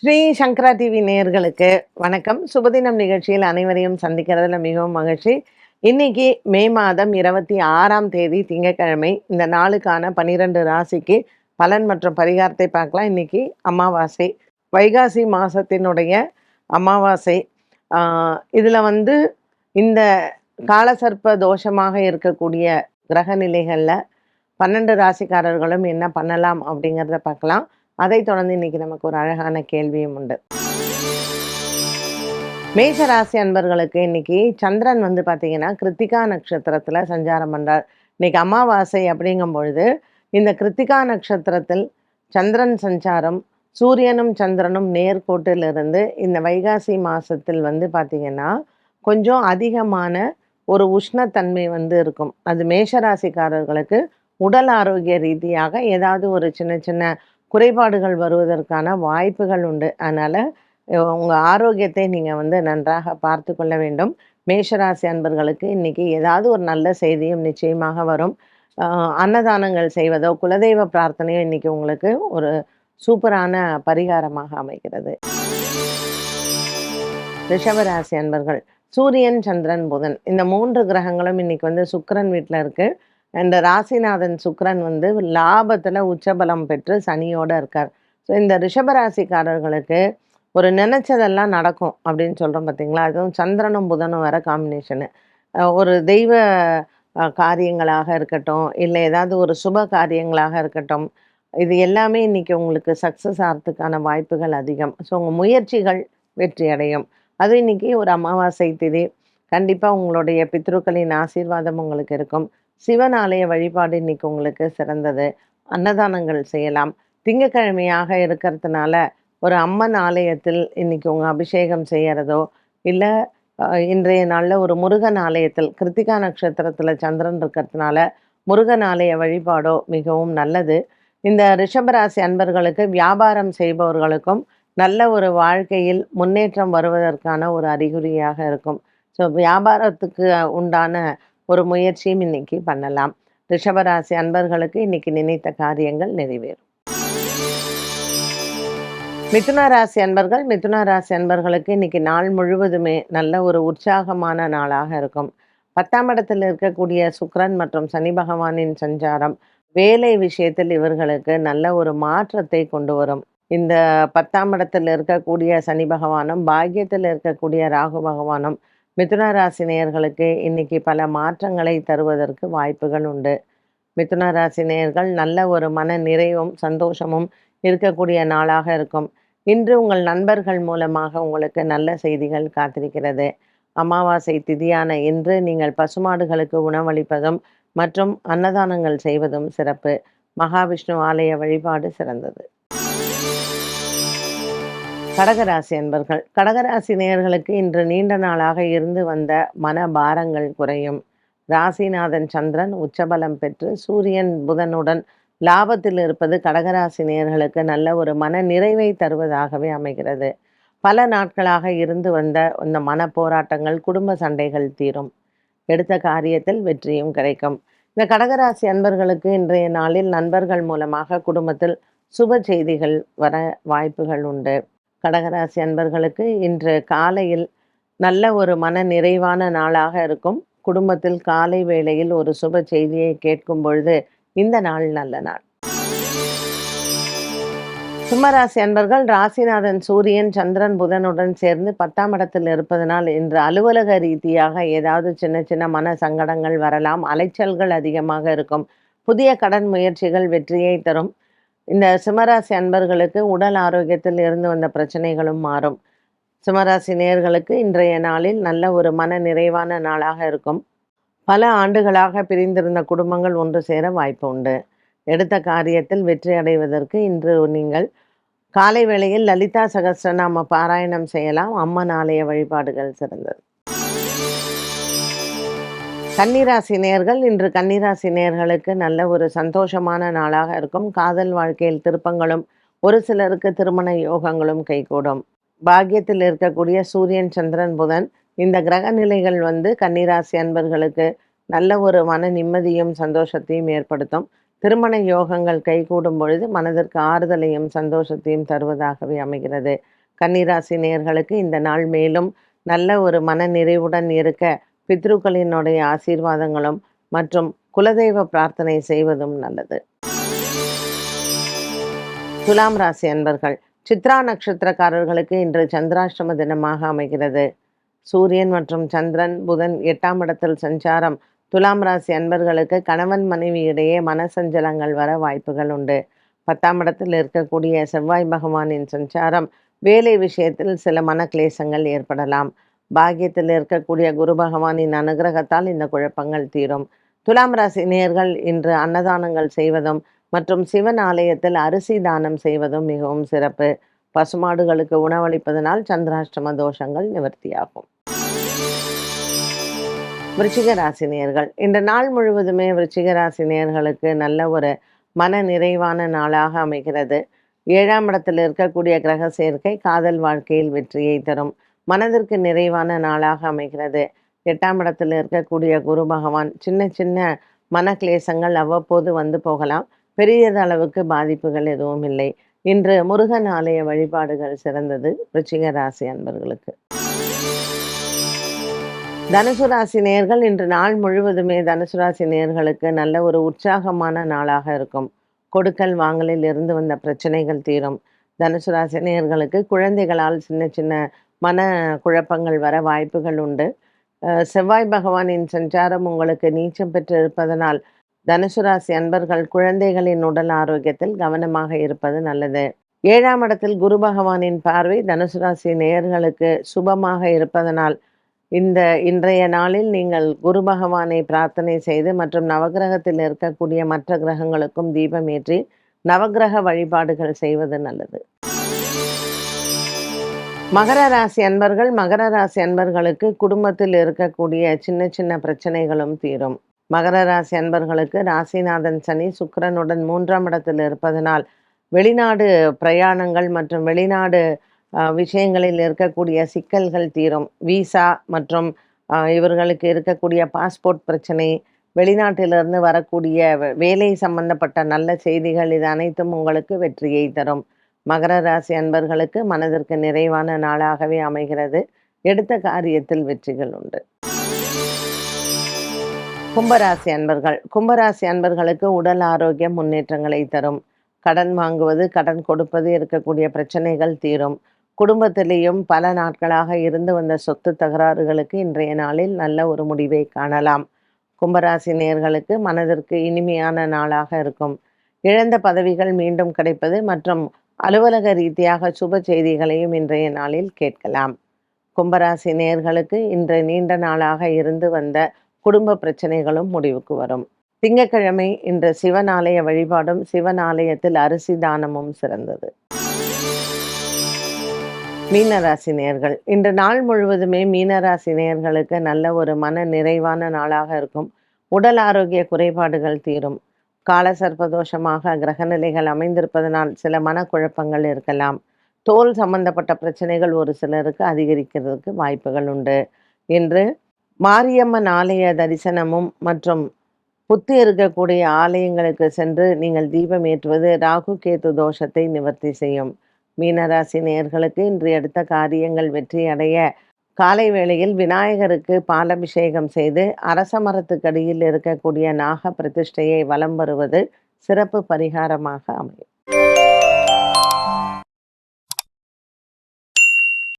ஸ்ரீ சங்கரா TV நேயர்களுக்கு வணக்கம். சுபதினம் நிகழ்ச்சியில் அனைவரையும் சந்திக்கிறதுல மிகவும் மகிழ்ச்சி. இன்னைக்கு மே மாதம் இருபத்தி ஆறாம் தேதி திங்கட்கிழமை. இந்த நாளுக்கான பனிரெண்டு ராசிக்கு பலன் மற்றும் பரிகாரத்தை பார்க்கலாம். இன்னைக்கு அமாவாசை. வைகாசி மாசத்தினுடைய அமாவாசை. இதில் வந்து இந்த காலசர்ப்ப தோஷமாக இருக்கக்கூடிய கிரக நிலைகளில் பன்னெண்டு ராசிக்காரர்களும் என்ன பண்ணலாம் அப்படிங்கிறத பார்க்கலாம். அதை தொடர்ந்து இன்னைக்கு நமக்கு ஒரு அழகான கேள்வியும் உண்டு. மேஷராசி அன்பர்களுக்கு இன்னைக்கு சந்திரன் வந்து பார்த்தீங்கன்னா கிருத்திகா நட்சத்திரத்தில் சஞ்சாரம் பண்ணுறார் இன்னைக்கு அமாவாசை அப்படிங்கும் பொழுது இந்த கிருத்திகா நட்சத்திரத்தில் சந்திரன் சஞ்சாரம் சூரியனும் சந்திரனும் நேர்கோட்டிலிருந்து இந்த வைகாசி மாசத்தில் வந்து பார்த்தீங்கன்னா கொஞ்சம் அதிகமான ஒரு உஷ்ணத்தன்மை வந்து இருக்கும். அது மேஷராசிக்காரர்களுக்கு உடல் ஆரோக்கிய ரீதியாக ஏதாவது ஒரு சின்ன சின்ன குறைபாடுகள் வருவதற்கான வாய்ப்புகள் உண்டு. அதனால் உங்கள் ஆரோக்கியத்தை நீங்கள் வந்து நன்றாக பார்த்து கொள்ள வேண்டும். மேஷராசி அன்பர்களுக்கு இன்றைக்கி ஏதாவது ஒரு நல்ல செய்தியும் நிச்சயமாக வரும். அன்னதானங்கள் செய்வதோ குலதெய்வ பிரார்த்தனையோ இன்றைக்கி உங்களுக்கு ஒரு சூப்பரான பரிகாரமாக அமைகிறது. ரிஷபராசி அன்பர்கள் சூரியன் சந்திரன் புதன் இந்த மூன்று கிரகங்களும் இன்னைக்கு வந்து சுக்கரன் வீட்டில் இருக்குது அண்ட் ராசிநாதன் சுக்ரன் வந்து லாபத்தில் உச்சபலம் பெற்று சனியோட இருக்கார். ஸோ இந்த ரிஷபராசிக்காரர்களுக்கு ஒரு நினச்சதெல்லாம் நடக்கும் அப்படின்னு சொல்கிறோம் பார்த்தீங்களா அதுவும் சந்திரனும் புதனும் வர காம்பினேஷனு ஒரு தெய்வ காரியங்களாக இருக்கட்டும் இல்லை ஏதாவது ஒரு சுப காரியங்களாக இருக்கட்டும் இது எல்லாமே இன்றைக்கி உங்களுக்கு சக்ஸஸ் ஆகிறதுக்கான வாய்ப்புகள் அதிகம். ஸோ உங்கள் முயற்சிகள் வெற்றி அடையும். அது இன்னைக்கு ஒரு அமாவாசை திதி. கண்டிப்பாக உங்களுடைய பித்ருக்களின் ஆசீர்வாதம் உங்களுக்கு இருக்கும். சிவன் ஆலய வழிபாடு இன்னைக்கு உங்களுக்கு சிறந்தது. அன்னதானங்கள் செய்யலாம். திங்கக்கிழமையாக இருக்கிறதுனால ஒரு அம்மன் ஆலயத்தில் இன்னைக்கு உங்கள் அபிஷேகம் செய்யறதோ இல்லை இன்றைய நாளில் ஒரு முருகன் ஆலயத்தில் கிருத்திகா நட்சத்திரத்தில் சந்திரன் இருக்கிறதுனால முருகன் ஆலய வழிபாடோ மிகவும் நல்லது. இந்த ரிஷபராசி அன்பர்களுக்கு வியாபாரம் செய்பவர்களுக்கும் நல்ல ஒரு வாழ்க்கையில் முன்னேற்றம் வருவதற்கான ஒரு அறிகுறியாக இருக்கும். ஸோ வியாபாரத்துக்கு உண்டான ஒரு முயற்சியும் இன்னைக்கு பண்ணலாம். ரிஷபராசி அன்பர்களுக்கு இன்னைக்கு நினைத்த காரியங்கள் நிறைவேறும். மிதுன ராசி அன்பர்கள் மிதுன ராசி அன்பர்களுக்கு இன்னைக்கு நாள் முழுவதுமே நல்ல ஒரு உற்சாகமான நாளாக இருக்கும். பத்தாம் இடத்தில் இருக்கக்கூடிய சுக்ரன் மற்றும் சனி பகவானின் சஞ்சாரம் வேலை விஷயத்தில் இவர்களுக்கு நல்ல ஒரு மாற்றத்தை கொண்டு வரும். இந்த பத்தாம் இடத்தில் இருக்கக்கூடிய சனி பகவானும் பாக்கியத்தில் இருக்கக்கூடிய ராகு பகவானும் மிதுன ராசி நேயர்களுக்கு இன்னைக்கு பல மாற்றங்களை தருவதற்கு வாய்ப்புகள் உண்டு. மிதுன ராசி நேயர்கள் நல்ல ஒரு மன நிறைவும் சந்தோஷமும் இருக்கக்கூடிய நாளாக இருக்கும். இன்று உங்கள் நண்பர்கள் மூலமாக உங்களுக்கு நல்ல செய்திகள் காத்திருக்கிறது. அமாவாசை திதியான இன்று நீங்கள் பசுமாடுகளுக்கு உணவளிப்பதும் மற்றும் அன்னதானங்கள் செய்வதும் சிறப்பு. மகாவிஷ்ணு ஆலய வழிபாடு சிறந்தது. கடகராசி அன்பர்கள். கடகராசி நேயர்களுக்கு இன்று நீண்ட நாளாக இருந்து வந்த மன பாரங்கள் குறையும். ராசிநாதன் சந்திரன் உச்சபலம் பெற்று சூரியன் புதனுடன் லாபத்தில் இருப்பது கடகராசி நேயர்களுக்கு நல்ல ஒரு மன நிறைவை தருவதாகவே அமைகிறது. பல நாட்களாக இருந்து வந்த இந்த மன போராட்டங்கள் குடும்ப சண்டைகள் தீரும். எடுத்த காரியத்தில் வெற்றியும் கிடைக்கும். இந்த கடகராசி அன்பர்களுக்கு இன்றைய நாளில் நண்பர்கள் மூலமாக குடும்பத்தில் சுப செய்திகள் வர வாய்ப்புகள் உண்டு. கடகராசி அன்பர்களுக்கு இன்று காலையில் நல்ல ஒரு மன நிறைவான நாளாக இருக்கும். குடும்பத்தில் காலை வேளையில் ஒரு சுப செய்தியை கேட்கும் பொழுது இந்த நாள் நல்ல நாள். சிம்மராசி அன்பர்கள் ராசிநாதன் சூரியன் சந்திரன் புதனுடன் சேர்ந்து பத்தாம் இடத்தில் இருப்பதனால் இன்று அலுவலக ரீதியாக ஏதாவது சின்ன சின்ன மன சங்கடங்கள் வரலாம். அலைச்சல்கள் அதிகமாக இருக்கும். புதிய கடன் முயற்சிகள் வெற்றியை தரும். இந்த சிம்மராசி அன்பர்களுக்கு உடல் ஆரோக்கியத்தில் இருந்து வந்த பிரச்சனைகளும் மாறும். சிம்மராசி நேயர்களுக்கு இன்றைய நாளில் நல்ல ஒரு மன நிறைவான நாளாக இருக்கும். பல ஆண்டுகளாக பிரிந்திருந்த குடும்பங்கள் ஒன்று சேர வாய்ப்பு உண்டு. எடுத்த காரியத்தில் வெற்றி அடைவதற்கு இன்று நீங்கள் காலை வேளையில் லலிதா சகஸ்ரநாம பாராயணம் செய்யலாம். அம்மன் ஆலய வழிபாடுகள் சிறந்தது. கன்னிராசி நேர்கள் இன்று கன்னிராசி நேயர்களுக்கு நல்ல ஒரு சந்தோஷமான நாளாக இருக்கும். காதல் வாழ்க்கையில் திருப்பங்களும் ஒரு சிலருக்கு திருமண யோகங்களும் கைகூடும். பாக்கியத்தில் இருக்கக்கூடிய சூரியன் சந்திரன் புதன் இந்த கிரக நிலைகள் வந்து கன்னிராசி அன்பர்களுக்கு நல்ல ஒரு மன நிம்மதியும் சந்தோஷத்தையும் ஏற்படுத்தும். திருமண யோகங்கள் கைகூடும் பொழுது மனதிற்கு ஆறுதலையும் சந்தோஷத்தையும் தருவதாகவே அமைகிறது. கன்னிராசி நேர்களுக்கு இந்த நாள் மேலும் நல்ல ஒரு மன நிறைவுடன் இருக்க பித்ருக்களினுடைய ஆசீர்வாதங்களும் மற்றும் குலதெய்வ பிரார்த்தனை செய்வதும் நல்லது. துலாம் ராசி அன்பர்கள் சித்ரா நட்சத்திரக்காரர்களுக்கு இன்று சந்திராஷ்டம தினமாக அமைகிறது. சூரியன் மற்றும் சந்திரன் புதன் எட்டாம் இடத்தில் சஞ்சாரம். துலாம் ராசி அன்பர்களுக்கு கணவன் மனைவி இடையே மனசஞ்சலங்கள் வர வாய்ப்புகள் உண்டு. பத்தாம் இடத்தில் இருக்கக்கூடிய செவ்வாய் பகவானின் சஞ்சாரம் வேலை விஷயத்தில் சில மனக்லேசங்கள் ஏற்படலாம். பாக்கியத்தில் இருக்கக்கூடிய குரு பகவானின் அனுகிரகத்தால் இந்த குழப்பங்கள் தீரும். துலாம் ராசி நேர்கள் இன்று அன்னதானங்கள் செய்வதும் மற்றும் சிவன் ஆலயத்தில் அரிசி தானம் செய்வதும் மிகவும் சிறப்பு. பசுமாடுகளுக்கு உணவளிப்பதனால் சந்திராஷ்டம தோஷங்கள் நிவர்த்தியாகும். விருச்சிக ராசி நேர்கள் இந்த நாள் முழுவதுமே விருச்சிக ராசி நேர்களுக்கு நல்ல ஒரு மன நிறைவான நாளாக அமைகிறது. ஏழாம் இடத்தில் இருக்கக்கூடிய கிரக சேர்க்கை காதல் வாழ்க்கையில் வெற்றியை தரும். மனதிற்கு நிறைவான நாளாக அமைகிறது. எட்டாம் இடத்தில் இருக்கக்கூடிய குரு பகவான் சின்ன சின்ன மன கிளேசங்கள் அவ்வப்போது வந்து போகலாம். பெரியதளவுக்கு பாதிப்புகள் எதுவும் இல்லை. இன்று முருகன் ஆலய வழிபாடுகள் சிறந்தது. ருச்சிக ராசி அன்பர்களுக்கு. தனுசு ராசி நேர்கள் இன்று நாள் முழுவதுமே தனுசு ராசி நேர்களுக்கு நல்ல ஒரு உற்சாகமான நாளாக இருக்கும். கொடுக்கல் வாங்கலில் இருந்து வந்த பிரச்சனைகள் தீரும். தனுசு ராசி நேர்களுக்கு குழந்தைகளால் சின்ன சின்ன மன குழப்பங்கள் வர வாய்ப்புகள் உண்டு. செவ்வாய் பகவானின் சஞ்சாரம் உங்களுக்கு நீச்சம் பெற்று இருப்பதனால் தனுசு ராசி அன்பர்கள் குழந்தைகளின் உடல் ஆரோக்கியத்தில் கவனமாக இருப்பது நல்லது. ஏழாம் இடத்தில் குரு பகவானின் பார்வை தனுசு ராசி நேயர்களுக்கு சுபமாக இருப்பதனால் இந்த இன்றைய நாளில் நீங்கள் குரு பகவானை பிரார்த்தனை செய்து மற்றும் நவகிரகத்தில் இருக்கக்கூடிய மற்ற கிரகங்களுக்கும் தீபம் ஏற்றி நவகிரக வழிபாடுகள் செய்வது நல்லது. மகர ராசி அன்பர்கள் மகர ராசி அன்பர்களுக்கு குடும்பத்தில் இருக்கக்கூடிய சின்ன சின்ன பிரச்சனைகளும் தீரும். மகர ராசி அன்பர்களுக்கு ராசிநாதன் சனி சுக்கரனுடன் மூன்றாம் இடத்தில் இருப்பதனால் வெளிநாடு பிரயாணங்கள் மற்றும் வெளிநாடு விஷயங்களில் இருக்கக்கூடிய சிக்கல்கள் தீரும். விசா மற்றும் இவர்களுக்கு இருக்கக்கூடிய பாஸ்போர்ட் பிரச்சனை வெளிநாட்டிலிருந்து வரக்கூடிய வேலை சம்பந்தப்பட்ட நல்ல செய்திகள் இது அனைத்தும் உங்களுக்கு வெற்றியை தரும். மகர ராசி அன்பர்களுக்கு மனதிற்கு நிறைவான நாளாகவே அமைகிறது. எடுத்த காரியத்தில் வெற்றிகள் உண்டு. கும்பராசி அன்பர்கள். கும்பராசி அன்பர்களுக்கு உடல் ஆரோக்கியம் முன்னேற்றங்களை தரும். கடன் வாங்குவது கடன் கொடுப்பது இருக்கக்கூடிய பிரச்சனைகள் தீரும். குடும்பத்திலேயும் பல நாட்களாக இருந்து வந்த சொத்து தகராறுகளுக்கு இன்றைய நாளில் நல்ல ஒரு முடிவை காணலாம். கும்பராசி நேர்களுக்கு மனதிற்கு இனிமையான நாளாக இருக்கும். இழந்த பதவிகள் மீண்டும் கிடைப்பது மற்றும் அலுவலக ரீதியாக சுப செய்திகளையும் இன்றைய நாளில் கேட்கலாம். கும்பராசி நேர்களுக்கு இன்று நீண்ட நாளாக இருந்து வந்த குடும்ப பிரச்சனைகளும் முடிவுக்கு வரும். திங்கக்கிழமை இன்று சிவன் ஆலய வழிபாடும் சிவன் ஆலயத்தில் அரிசி தானமும் சிறந்தது. மீனராசி நேர்கள் இன்று நாள் முழுவதுமே மீனராசி நேர்களுக்கு நல்ல ஒரு மன நிறைவான நாளாக இருக்கும். உடல் ஆரோக்கிய குறைபாடுகள் தீரும். கால சர்ப்பதோஷமாக கிரகநிலைகள் அமைந்திருப்பதனால் சில மனக்குழப்பங்கள் இருக்கலாம். தோல் சம்பந்தப்பட்ட பிரச்சனைகள் ஒரு சிலருக்கு அதிகரிக்கிறதுக்கு வாய்ப்புகள் உண்டு. இன்று மாரியம்மன் ஆலய தரிசனமும் மற்றும் புத்து இருக்கக்கூடிய ஆலயங்களுக்கு சென்று நீங்கள் தீபம் ஏற்றுவது ராகு கேத்து தோஷத்தை நிவர்த்தி செய்யும். மீனராசி நேர்களுக்கு இன்று எடுத்த காரியங்கள் வெற்றி அடைய காலை வேளையில் விநாயகருக்கு பாலபிஷேகம் செய்து அரச மரத்துக்கடியில் இருக்கக்கூடிய நாக பிரதிஷ்டையை வலம் வருவது சிறப்பு பரிகாரமாக அமையும்.